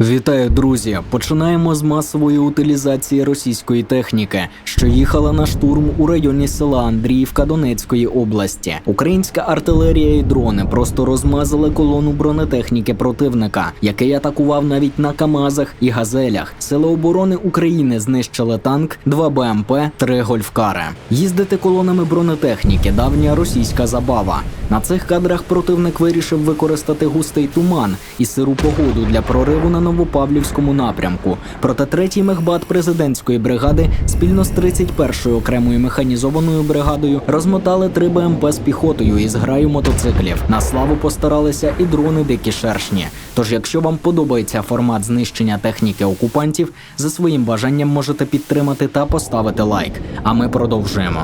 Вітаю, друзі! Починаємо з масової утилізації російської техніки, що їхала на штурм у районі села Андріївка Донецької області. Українська артилерія і дрони просто розмазали колону бронетехніки противника, який атакував навіть на Камазах і газелях. Сили оборони України знищили танк, два БМП, три гольфкари. Їздити колонами бронетехніки давня російська забава. На цих кадрах противник вирішив використати густий туман і сиру погоду для прориву на Новопавлівському напрямку. Проте третій мехбат президентської бригади спільно з 31-ю окремою механізованою бригадою розмотали три БМП з піхотою і з граю мотоциклів. На славу постаралися і дрони дикі шершні. Тож, якщо вам подобається формат знищення техніки окупантів, за своїм бажанням можете підтримати та поставити лайк. А ми продовжуємо.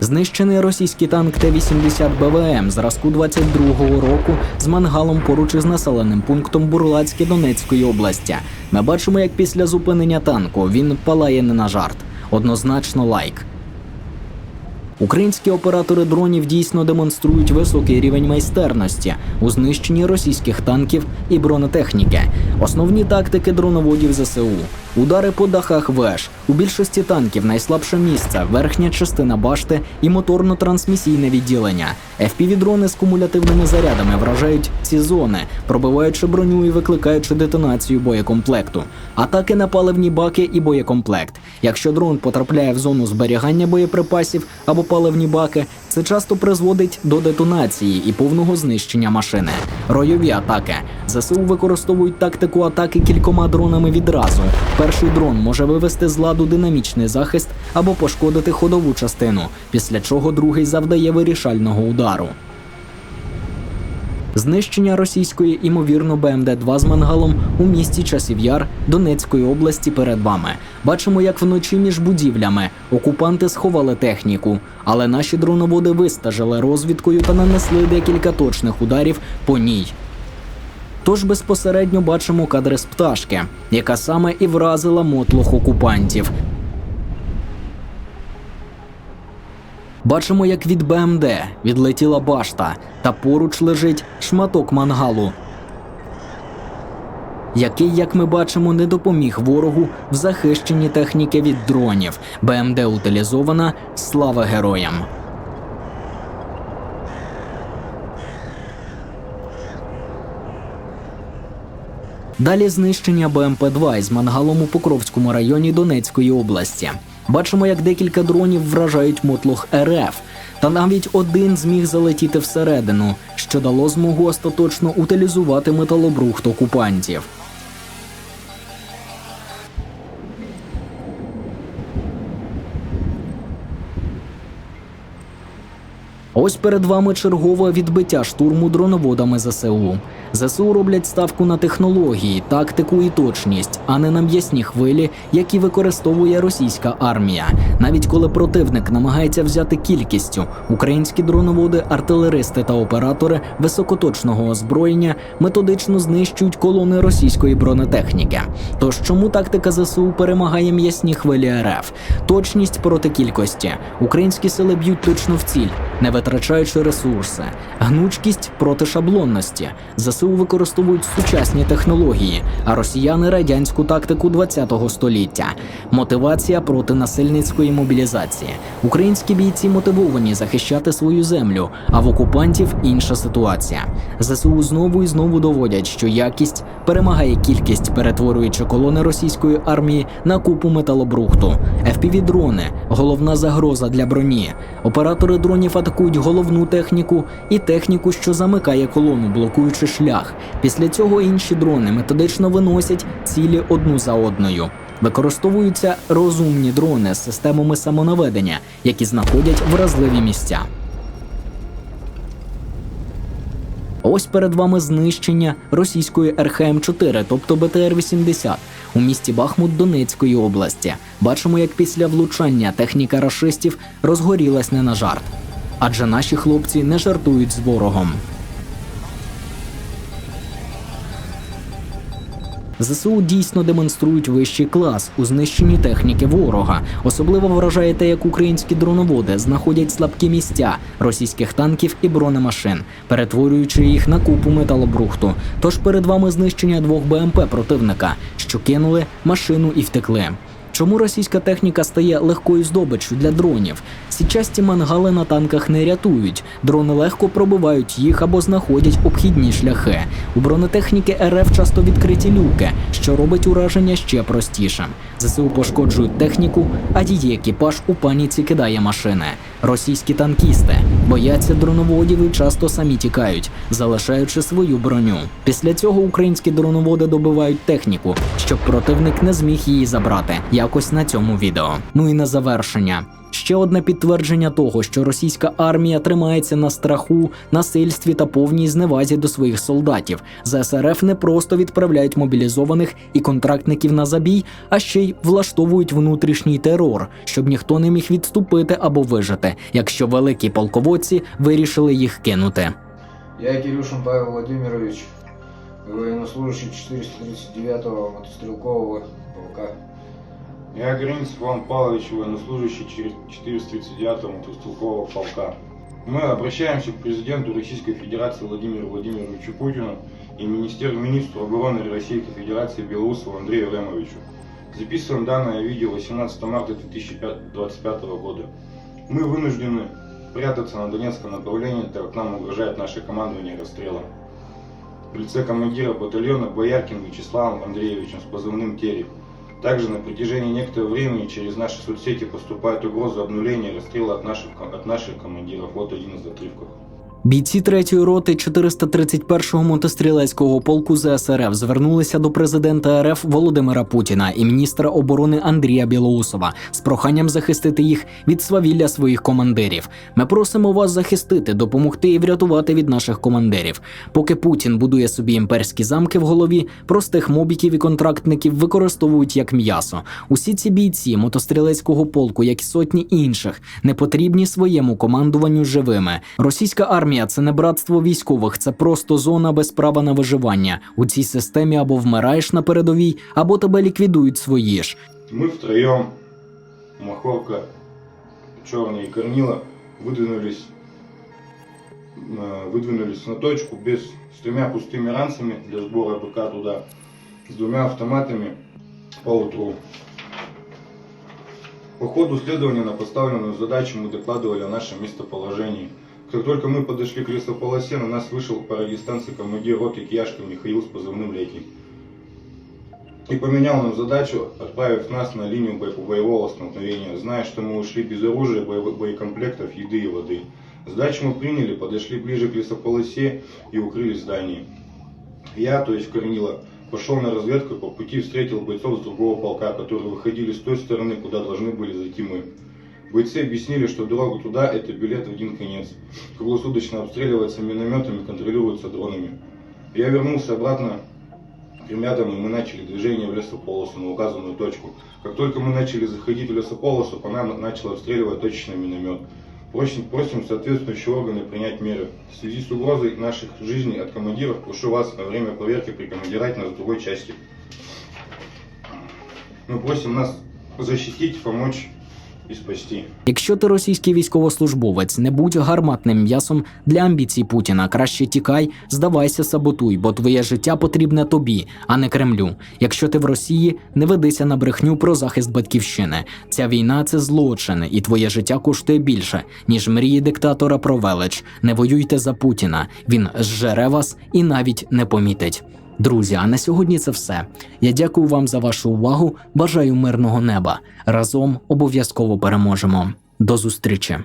Знищений російський танк Т-80 БВМ зразку 22-го року з мангалом поруч із населеним пунктом Бурлацьке Донецької області. Ми бачимо, як після зупинення танку він палає не на жарт. Однозначно лайк. Українські оператори дронів дійсно демонструють високий рівень майстерності у знищенні російських танків і бронетехніки. Основні тактики дроноводів ЗСУ: удари по дахах веж. У більшості танків найслабше місце, верхня частина башти і моторно-трансмісійне відділення. FPV-дрони з кумулятивними зарядами вражають ці зони, пробиваючи броню і викликаючи детонацію боєкомплекту. Атаки на паливні баки і боєкомплект. Якщо дрон потрапляє в зону зберігання боєприпасів або паливні баки, це часто призводить до детонації і повного знищення машини. Ройові атаки. ЗСУ використовують тактику атаки кількома дронами відразу. Перший дрон може вивести з ладу динамічний захист або пошкодити ходову частину, після чого другий завдає вирішального удару. Знищення російської імовірно БМД-2 з мангалом у місті Часів Яр Донецької області перед вами. Бачимо, як вночі між будівлями окупанти сховали техніку, але наші дроноводи вистажили розвідкою та нанесли декілька точних ударів по ній. Тож безпосередньо бачимо кадри з пташки, яка саме і вразила мотлох окупантів. Бачимо, як від БМД відлетіла башта, та поруч лежить шматок мангалу, який, як ми бачимо, не допоміг ворогу в захищенні техніки від дронів. БМД утилізована. Слава героям! Далі знищення БМП-2 із мангалом у Покровському районі Донецької області. Бачимо, як декілька дронів вражають мотлох РФ. Та навіть один зміг залетіти всередину, що дало змогу остаточно утилізувати металобрухт окупантів. Ось перед вами чергове відбиття штурму дроноводами ЗСУ. ЗСУ роблять ставку на технології, тактику і точність, а не на м'ясні хвилі, які використовує російська армія. Навіть коли противник намагається взяти кількістю, українські дроноводи, артилеристи та оператори високоточного озброєння методично знищують колони російської бронетехніки. Тож чому тактика ЗСУ перемагає м'ясні хвилі РФ? Точність проти кількості. Українські сили б'ють точно в ціль, не витрачаючи ресурси, гнучкість проти шаблонності. ЗСУ використовують сучасні технології, а росіяни радянську тактику 20-го століття. Мотивація проти насильницької мобілізації. Українські бійці мотивовані захищати свою землю, а в окупантів інша ситуація. ЗСУ знову і знову доводять, що якість перемагає кількість, перетворюючи колони російської армії на купу металобрухту. FPV-дрони – головна загроза для броні. Оператори дронів атакують головну техніку і техніку, що замикає колону, блокуючи шлях. Після цього інші дрони методично виносять цілі одну за одною. Використовуються розумні дрони з системами самонаведення, які знаходять вразливі місця. Ось перед вами знищення російської РХМ-4, тобто БТР-80, у місті Бахмут Донецької області. Бачимо, як після влучання техніка рашистів розгорілась не на жарт. Адже наші хлопці не жартують з ворогом. ЗСУ дійсно демонструють вищий клас у знищенні техніки ворога. Особливо вражає те, як українські дроноводи знаходять слабкі місця російських танків і бронемашин, перетворюючи їх на купу металобрухту. Тож перед вами знищення двох БМП противника, що кинули машину і втекли. Чому російська техніка стає легкою здобиччю для дронів? Січасті мангали на танках не рятують. Дрони легко пробивають їх або знаходять обхідні шляхи. У бронетехніки РФ часто відкриті люки, що робить ураження ще простішим. ЗСУ пошкоджують техніку, а її екіпаж у паніці кидає машини. Російські танкісти бояться дроноводів і часто самі тікають, залишаючи свою броню. Після цього українські дроноводи добивають техніку, щоб противник не зміг її забрати. Якось на цьому відео. Ну і на завершення. Ще одне підтвердження того, що російська армія тримається на страху, насильстві та повній зневазі до своїх солдатів. З СРФ не просто відправляють мобілізованих і контрактників на забій, а ще й влаштовують внутрішній терор, щоб ніхто не міг відступити або вижити, якщо великі полководці вирішили їх кинути. Я Кирюшин Павел Владимирович, военнослужащий 439-го мотострелкового полка. Я Гринц Иван Павлович, военнослужащий 439-го мотострелкового полка. Мы обращаемся к президенту Российской Федерации Владимиру Владимировичу Путину и министру обороны Российской Федерации Белоусову Андрею Ремовичу. Записываем данное видео 18 марта 2025 года. Мы вынуждены прятаться на Донецком направлении, так как нам угрожает наше командование расстрелом. В лице командира батальона Бояркин Вячеславом Андреевичем с позывным «Терек». Также на протяжении некоторого времени через наши соцсети поступает угроза обнуления и расстрела от наших, от наших командиров. Вот один из отрывков. Бійці 3-ї роти 431-го мотострілецького полку ЗСРФ звернулися до президента РФ Володимира Путіна і міністра оборони Андрія Білоусова з проханням захистити їх від свавілля своїх командирів. Ми просимо вас захистити, допомогти і врятувати від наших командирів. Поки Путін будує собі імперські замки в голові, простих мобіків і контрактників використовують як м'ясо. Усі ці бійці мотострілецького полку, як і сотні інших, не потрібні своєму командуванню живими. Російська армія це не братство військових, це просто зона без права на виживання. У цій системі або вмираєш на передовій, або тебе ліквідують свої ж. Мы втроем, Махорка, Черный и Корнила, выдвинулись, э, выдвинулись на точку без, с тремя пустыми ранцами для сбора БК туда, с двумя автоматами по утру. По ходу следования на поставленную задачу мы докладывали о нашем местоположении. Как только мы подошли к лесополосе, на нас вышел по радиостанции командир роты Кияшка Михаил с позывным Леки и поменял нам задачу, отправив нас на линию бо- боевого столкновения, зная, что мы ушли без оружия, боекомплектов, еды и воды. Задачу мы приняли, подошли ближе к лесополосе и укрылись в здании. Я, то есть Корнила, пошел на разведку по пути встретил бойцов с другого полка, которые выходили с той стороны, куда должны были зайти мы. Бойцы объяснили, что дорога туда – это билет в один конец. Круглосуточно обстреливается минометами, контролируется дронами. Я вернулся обратно к ребятам, и мы начали движение в лесополосу на указанную точку. Как только мы начали заходить в лесополосу, по нам начал обстреливать точечный миномет. Просим, просим соответствующие органы принять меры. В связи с угрозой наших жизней от командиров, прошу вас во время проверки прикомандировать нас в другой части. Мы просим нас защитить, помочь. Якщо ти російський військовослужбовець, не будь гарматним м'ясом для амбіцій Путіна. Краще тікай, здавайся, саботуй, бо твоє життя потрібне тобі, а не Кремлю. Якщо ти в Росії, не ведися на брехню про захист батьківщини. Ця війна це злочин, і твоє життя коштує більше, ніж мрії диктатора про велич. Не воюйте за Путіна. Він зжере вас і навіть не помітить. Друзі, а на сьогодні це все. Я дякую вам за вашу увагу. Бажаю мирного неба. Разом обов'язково переможемо. До зустрічі!